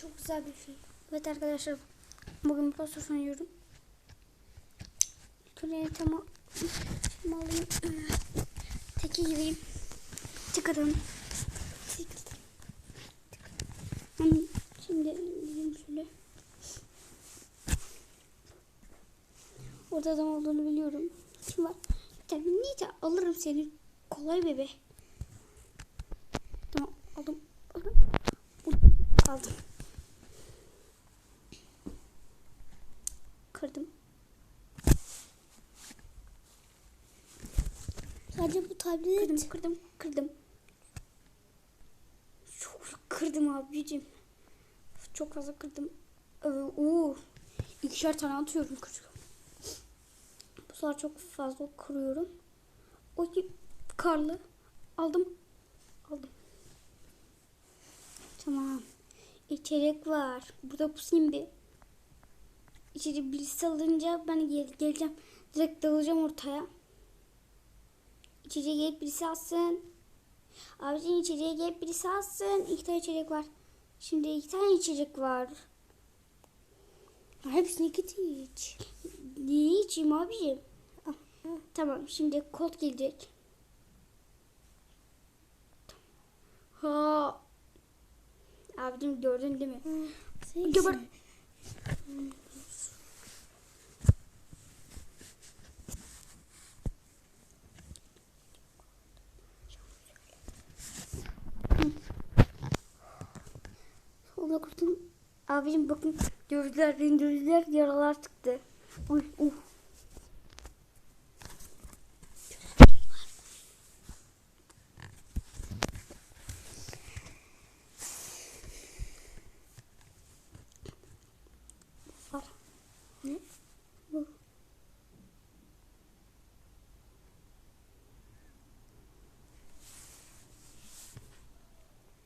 çok güzel bir film. Evet arkadaşlar bugün poster sunuyorum. Şuraya. Şimdi alayım. Teki gireyim. Tıkladım. Şimdi gideyim şöyle. Orada adam olduğunu biliyorum. Kim var? Tabii niye alırım seni. Kolay bebe. Tamam aldım. Aldım. Aldım. Kırdım. Sadece bu tablet. Kırdım, kırdım, kırdım. Çok kırdım abicim. Çok fazla kırdım. Ee, Oo, ikişer tane atıyorum kırıyorum. Bu sefer çok fazla kırıyorum. O karlı. Aldım. Aldım. Tamam. İçerik var. Burada pusayım bir. İçeri birisi alınca ben gel geleceğim. Direkt dalacağım ortaya. İçeriye gelip birisi alsın. Abicim içeriye gelip birisi alsın. İki tane içecek var. Şimdi iki tane içecek var. Hepsini git iç. Niye içeyim abicim? Ah, Tamam şimdi kod gelecek. Ha. Abicim gördün değil mi? Sen Abicim bakın gözler, gözler yaralar çıktı. Uy, uh. Var. Ne? Bu.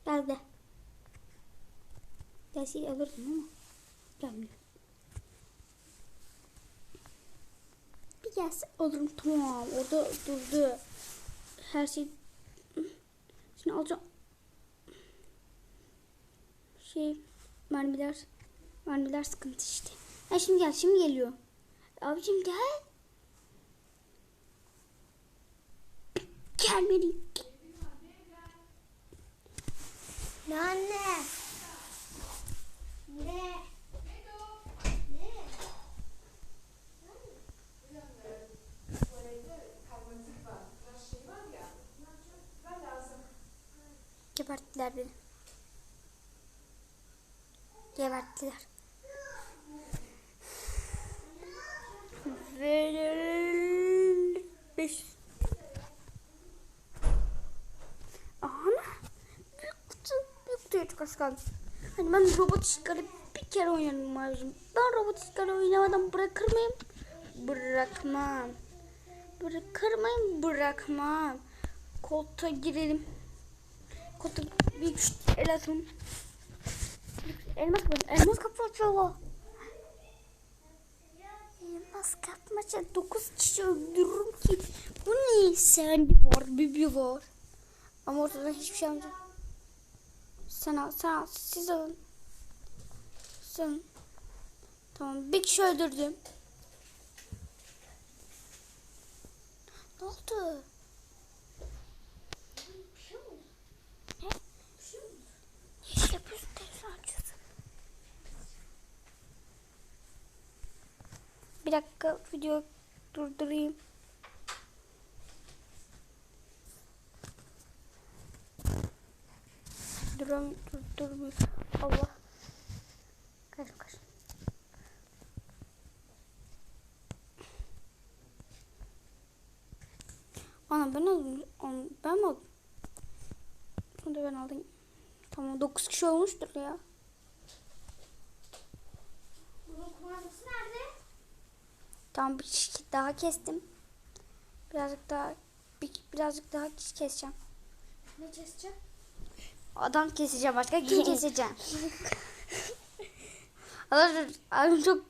Nerede? Dersi alırdım ama gelmiyor. Bir gelse alırım tamam orada durdu. Her şey şimdi alacağım. Şey mermiler mermiler sıkıntı işte. Ha şimdi gel şimdi geliyor. Abicim gel. Gelmedi. Ne anne? Geberttiler beni. Geberttiler. Ver beş. Aha. Büyük kutu. Büyük kutuya çok az kaldı. Hani ben robot işgali bir kere oynadım abicim. Ben robot işgali oynamadan bırakır mıyım? Bırakmam. Bırakır mıyım? Bırakmam. Koltuğa girelim. Koltuğa bir el atın. Elmas kapı. Elmas kapı açıyor. Elmas kapmaca 9 kişi öldürürüm ki. Bu ne? Sandy var, Bibi var. Ama ortadan hiçbir şey almayacağım. Sen al, sen al. Siz alın. Sen. Tamam, bir kişi öldürdüm. Ne oldu? Bir dakika video durdurayım. Duram durdurmuyor. Allah. Kaç kaç. Ana ben aldım. Onu ben mi aldım? Onu da ben aldım. Tamam 9 kişi olmuştur ya. Bunun kumandası nerede? Tamam bir kişi daha kestim. Birazcık daha bir, birazcık daha kişi keseceğim. Ne keseceğim? Adam keseceğim başka kim keseceğim? Adam, çok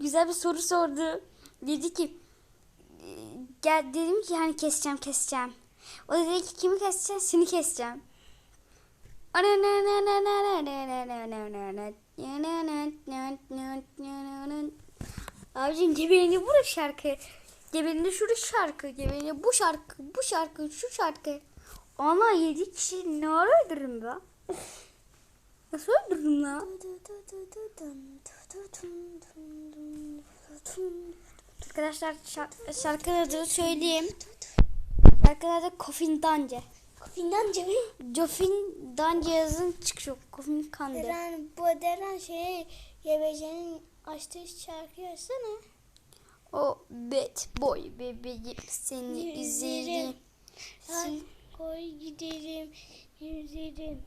güzel bir soru sordu. Dedi ki gel dedim ki hani keseceğim keseceğim. O da dedi ki kimi keseceğim seni keseceğim. Abicim gebelinde bu şarkı. Gebelinde şu şarkı. Gebelinde bu şarkı. Bu şarkı. Şu şarkı. Ana yedi kişi ne ara öldürürüm be? Nasıl öldürdüm lan? Arkadaşlar şar- şarkının adını söyleyeyim. Şarkının adı Coffin Dance. Finlanca mı? Coffin Dance yazın çıkıyor. Coffin Kande. Deren, bu Deren şey Gebece'nin açtığı şarkıyı açsana. O bad boy bebeğim seni izlerim. Sen koy gidelim, yüzerim.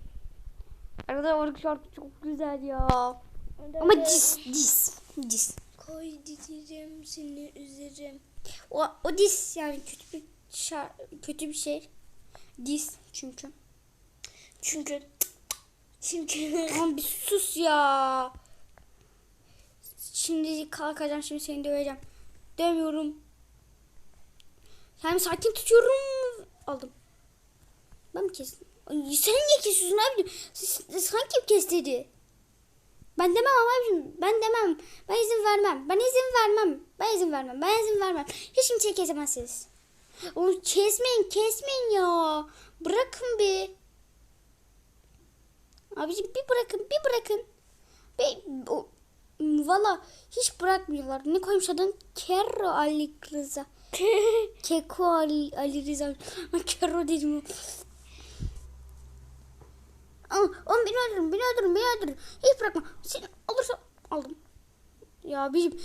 Arada o şarkı çok güzel ya. Ama dis dis dis. Koy gidelim, seni üzerim. O, o dis yani kötü bir şar kötü bir şey. Dis çünkü. Çünkü çünkü Aman bir sus ya. Şimdi kalkacağım şimdi seni döveceğim. Dövüyorum. Yani sakin tutuyorum. Aldım. Ben mi kestim? Ay, sen niye kesiyorsun abi? Sen kim kesti? Ben demem abicim. Ben demem. Ben izin vermem. Ben izin vermem. Ben izin vermem. Ben izin vermem. Hiç kimse kesemezsiniz. Onu kesmeyin. Kesmeyin ya. Bırakın bir. Abicim bir bırakın. Bir bırakın. Bir, o, valla hiç bırakmıyorlar. Ne koymuş adın? Kerro Ali Rıza. Keko Ali, Ali Rıza. Kerro dedim. Oğlum beni öldürün, beni öldürün, beni öldürün. Hiç bırakma. Seni alırsa aldım. Ya bizim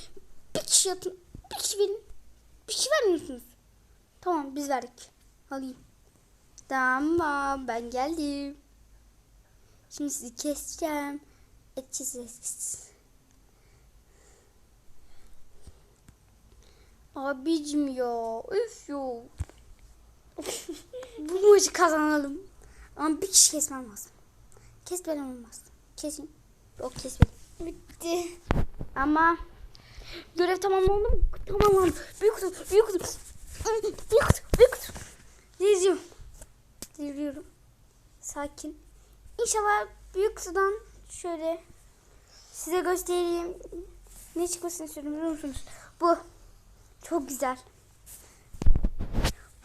bir kişi atın, bir kişi verin. Bir kişi vermiyorsunuz. Tamam biz verdik. Alayım. Tamam ben geldim. Şimdi sizi keseceğim. Edeceğiz. Abicim ya. Üf yo. Bu maçı kazanalım. Ama bir kişi kesmem lazım. Kesmeden olmaz. Kesin. Yok kesmedim. bitti. Ama görev tamamlandı mı? Tamamlandı. Büyük kutu, büyük kutu. Büyük kutu, büyük kutu. Diziyorum. Diziyorum. Sakin. İnşallah büyük kutudan şöyle size göstereyim. Ne çıkmasını istiyorum biliyor musunuz? Bu. Çok güzel.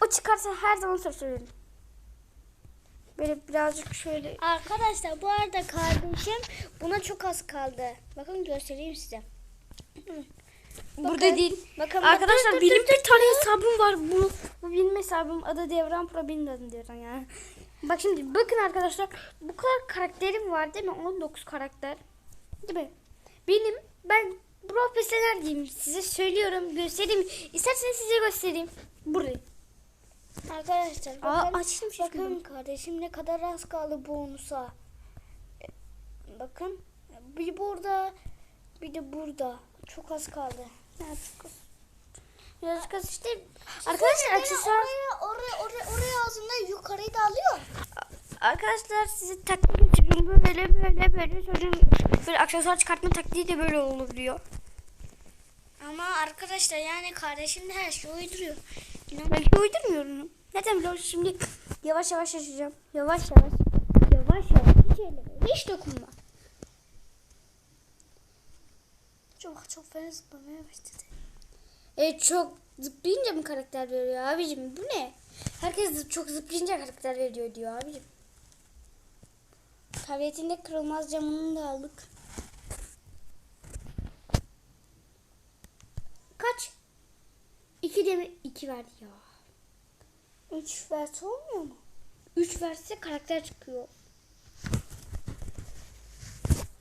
O çıkarsa her zaman söz söylerim. Böyle birazcık şöyle Arkadaşlar bu arada kardeşim buna çok az kaldı. Bakın göstereyim size. Burada Bakın, değil. bakın, Arkadaşlar bakın, benim dur, bir tane hesabım var. Bu, bu benim hesabım. Adı Devran Pro benim adım Devran yani. Bak şimdi bakın arkadaşlar. Bu kadar karakterim var değil mi? 19 karakter. Değil mi? Benim ben profesyonel diyeyim. Size söylüyorum. Göstereyim. İsterseniz size göstereyim. Burayı. Arkadaşlar Aa, bakın, açtım şu bakın kardeşim ne kadar az kaldı bonusa. E, Bakın bir burada bir de burada. Çok az kaldı. Birazcık az işte. Arkadaşlar aksesuar. Oraya, oraya, oraya, oraya ağzında yukarıyı da alıyor. Arkadaşlar size taktik gösteriyorum. Böyle böyle böyle. Sonra böyle aksesuar çıkartma taktiği de böyle olabiliyor. Ama arkadaşlar yani kardeşim de her şeyi uyduruyor. Belki uydurmuyorum. Biliyor musun? Şimdi yavaş yavaş açacağım. Yavaş yavaş. Yavaş yavaş. Hiç elleme. Hiç dokunma. Çok çok fena zıplamaya başladı. E çok zıplayınca mı karakter veriyor abicim? Bu ne? Herkes zıp- çok zıplayınca karakter veriyor diyor abicim. Tabletinde kırılmaz camını da aldık. Kaç? İki de mi? Verdi ya. Üç vers olmuyor mu? Üç verse karakter çıkıyor.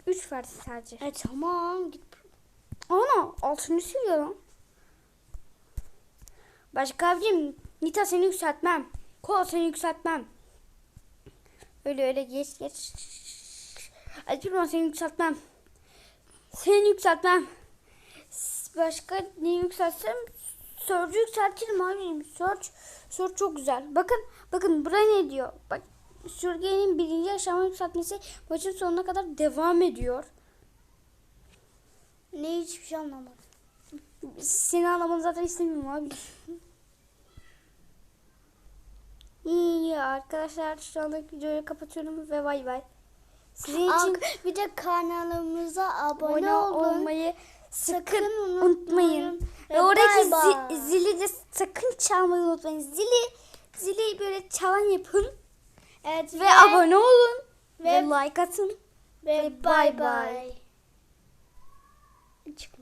Üç verse sadece. E tamam git. Ana altını siliyor lan. Başka abicim Nita seni yükseltmem. Kol seni yükseltmem. Öyle öyle geç geç. Alpirman seni yükseltmem. Seni yükseltmem. Başka ne yükseltsem Surge'ü yükseltirim abicim. Surge, Surge çok güzel. Bakın bakın buraya ne diyor. Bak Sürge'nin birinci aşama yükseltmesi maçın sonuna kadar devam ediyor. Ne hiçbir şey anlamadım. Seni anlamanı zaten istemiyorum abi. İyi arkadaşlar şu anda videoyu kapatıyorum ve bay bay. Sizin için bir de kanalımıza abone, abone olun. olmayı sakın Sakın unutmayın. unutmayın. Ve Ve oradaki zi- zili de sakın çalmayı unutmayın. Zili zili böyle çalan yapın Evet ve, abone olun ve, ve- like atın. ve ve bay bay. Çıkmadı.